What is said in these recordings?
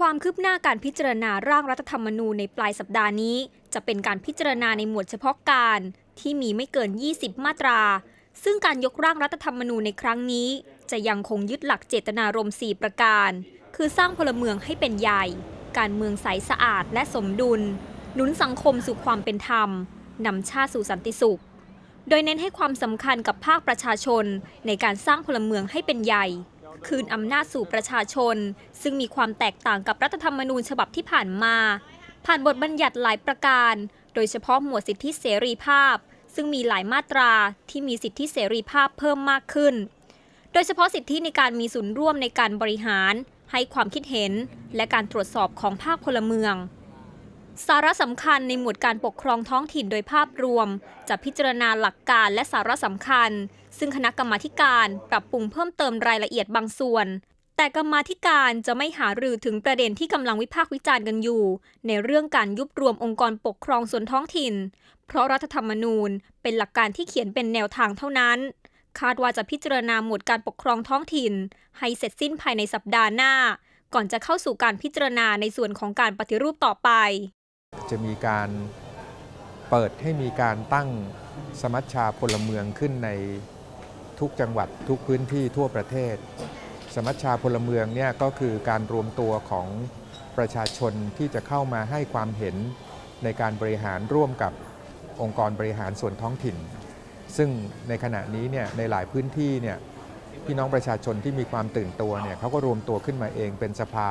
ความคืบหน้าการพิจารณาร่างรัฐธรรมนูญในปลายสัปดาห์นี้ จะเป็นการพิจารณาในหมวดเฉพาะการ ที่มีไม่เกิน 20 มาตรา ซึ่งการยกร่างรัฐธรรมนูญในครั้งนี้ จะยังคงยึดหลักเจตนารมณ์ 4 ประการ คือสร้างพลเมืองให้เป็นใหญ่ การเมืองใสสะอาดและสมดุล หนุนสังคมสู่ความเป็นธรรมนำชาติสู่สันติสุข โดยเน้นให้ความสำคัญกับภาคประชาชน ในการสร้างพลเมืองให้เป็นใหญ่ คืนอำนาจสู่ประชาชน ซึ่งมีความแตกต่างกับรัฐธรรมนูญฉบับที่ผ่านมา ผ่านบทบัญญัติหลายประการ โดยเฉพาะหมวดสิทธิเสรีภาพ ซึ่งมีหลายมาตราที่มีสิทธิเสรีภาพเพิ่มมากขึ้น โดยเฉพาะสิทธิในการมีส่วนร่วมในการบริหาร ให้ความคิดเห็น และการตรวจสอบของภาคพลเมือง สาระสำคัญในหมวดการปกครองท้องถิ่นโดยภาพรวม จะพิจารณาหลักการและสาระสำคัญ ซึ่งคณะกรรมาการปรับปรุงเพิ่มเติมรายละเอียดบางส่วน แต่กรรมาธิการจะไม่หารือถึงประเด็นที่กำลังวิพากษ์วิจารณ์กันอยู่ ในเรื่องการยุบรวมองค์กรปกครองส่วนท้องถิ่น เพราะรัฐธรรมนูญเป็นหลักการที่เขียนเป็นแนวทางเท่านั้น คาดว่าจะพิจารณาหมวดการปกครองท้องถิ่น ให้เสร็จสิ้นภายในสัปดาห์หน้าก่อนจะเข้าสู่การพิจารณาในส่วนของการปฏิรูปต่อไป จะมีการเปิดให้มีการตั้งสมัชชาพลเมืองขึ้นในทุกจังหวัดทุกพื้นที่ทั่วประเทศ สมัชชาพลเมืองเนี่ยก็คือการรวมตัวของประชาชนที่จะเข้ามาให้ความเห็นในการบริหารร่วมกับองค์กรบริหารส่วนท้องถิ่น ซึ่งในขณะนี้เนี่ยในหลายพื้นที่เนี่ยพี่น้องประชาชนที่มีความตื่นตัวเนี่ยเขาก็รวมตัวขึ้นมาเองเป็นสภา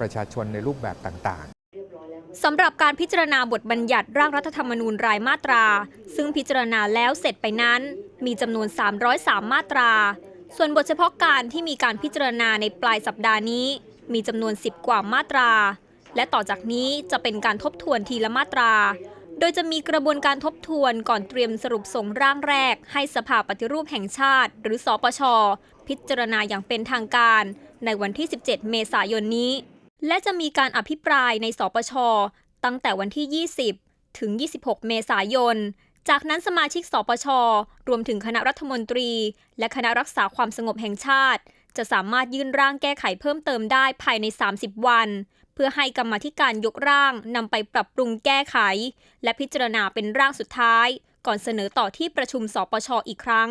ประชาชนในรูปแบบต่าง สำหรับการพิจารณาบทบัญญัติร่างรัฐธรรมนูญรายมาตรา ซึ่งพิจารณาแล้วเสร็จไปนั้น มีจำนวน 303 มาตรา ส่วนบทเฉพาะการที่มีการพิจารณาในปลายสัปดาห์นี้ มีจำนวน 10 กว่ามาตรา และต่อจากนี้จะเป็นการทบทวนทีละมาตรา โดยจะมีกระบวนการทบทวนก่อนเตรียมสรุปส่งร่างแรก ให้สภาปฏิรูปแห่งชาติ หรือสอปช พิจารณาอย่างเป็นทางการ ในวันที่ 17 เมษายนนี้ และจะมีการอภิปรายในสปช ตั้งแต่วันที่ 20 ถึง 26 เมษายน จากนั้นสมาชิกสปช รวมถึงคณะรัฐมนตรี และคณะรักษาความสงบแห่งชาติ จะสามารถยื่นร่างแก้ไขเพิ่มเติมได้ภายใน 30 วัน เพื่อให้กรรมธิการยกร่างนำไปปรับปรุงแก้ไข และพิจารณาเป็นร่างสุดท้าย ก่อนเสนอต่อที่ประชุมสปชอีกครั้ง